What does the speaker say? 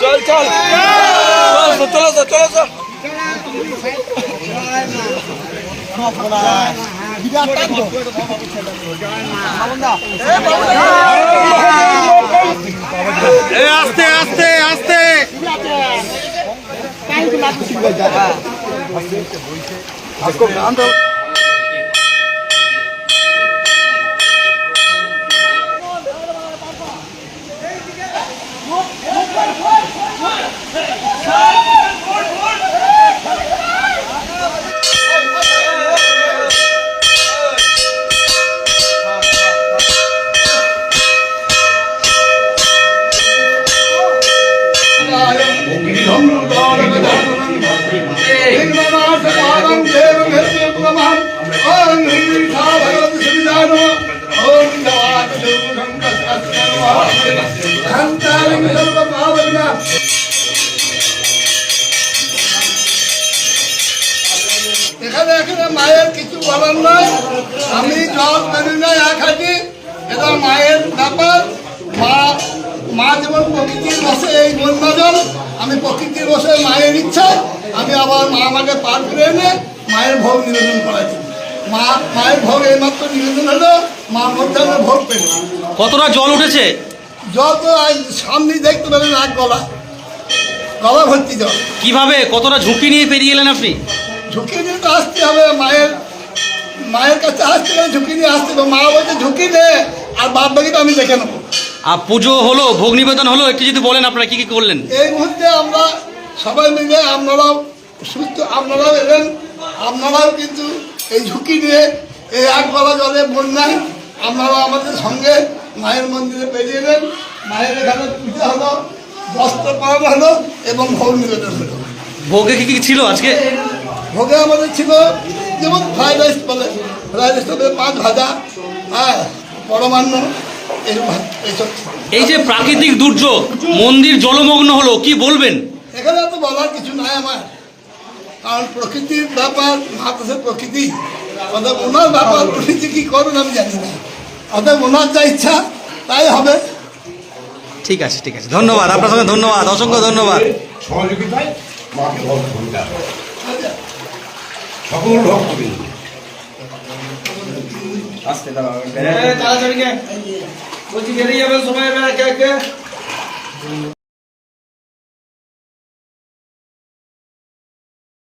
চল চল চলো চলো চলো চলো আস্তে আস্তে আস্তে এখানে এখানে মায়ের কিছু বলার নয় আমি জল মেনে এক হাঁটি এটা মায়ের ব্যাপার মা মা যেমন প্রকৃতির বসে এই বন্যা জল আমি প্রকৃতির বসে মায়ের ইচ্ছা আমি আবার মা আমাকে পার করে এনে মায়ের ভোগ নিবেদন করাচ্ছি মা মায়ের ভোগ এইমাত্র নিবেদন হলো মা মধ্যাহ্নে ভোগ পেল কতটা জল উঠেছে? জল তো আজ সামনে দেখতে পেলেন এক গলা গলা ভর্তি জল। কীভাবে? কতটা ঝুঁকি নিয়ে পেরিয়ে এলেন আপনি? ঝুঁকি নিয়ে তো আসতে হবে মায়ের মায়ের কাছে আসতে গেলে ঝুঁকি নিয়ে আসতে হবে। মা বলছে ঝুঁকি নে আর বাপ বাদ তো আমি দেখে নেব। আর পুজো হলো ভোগ নিবেদন হলো একটু যদি বলেন আপনারা কি কি করলেন? এই মুহূর্তে আমরা সবাই মিলে আপনারাও সুস্থ আপনারাও এলেন। আপনারাও কিন্তু এই ঝুঁকি নিয়ে এই এক গলা জলে বন্যায় আপনারাও আমাদের সঙ্গে মায়ের মন্দিরে পেরিয়ে এলেন। মায়ের এখানে পুজো হলো বস্ত্র পালন হলো এবং ভোগ নিবেদন হলো। ভোগে কি কি ছিল আজকে? ভোগে আমাদের ছিল যেমন ফ্রাইড রাইস বলে। ফ্রাইড রাইস পাঁচ ভাজা হ্যাঁ পরমান্ন। এই যে প্রাকৃতিক দুর্যোগ মন্দির জলমগ্ন হলো কি বলবেন? এখানে তো বলার কিছু নাই আমার। কারণ প্রকৃতির ব্যাপার হাতে প্রকৃতি অতএব ওনার ব্যাপার প্রকৃতি কি করবেন আমি জানি না। অতএব ওনার যা ইচ্ছা তাই হবে। ঠিক আছে ঠিক আছে। ধন্যবাদ আপনার সঙ্গে ধন্যবাদ অসংখ্য ধন্যবাদ। সহযোগিতায় মাকে ভক্ত সকল ভক্তবৃন্দ তাড়াতাড়ি বলছি বেরিয়ে যাবেন এবার কে একে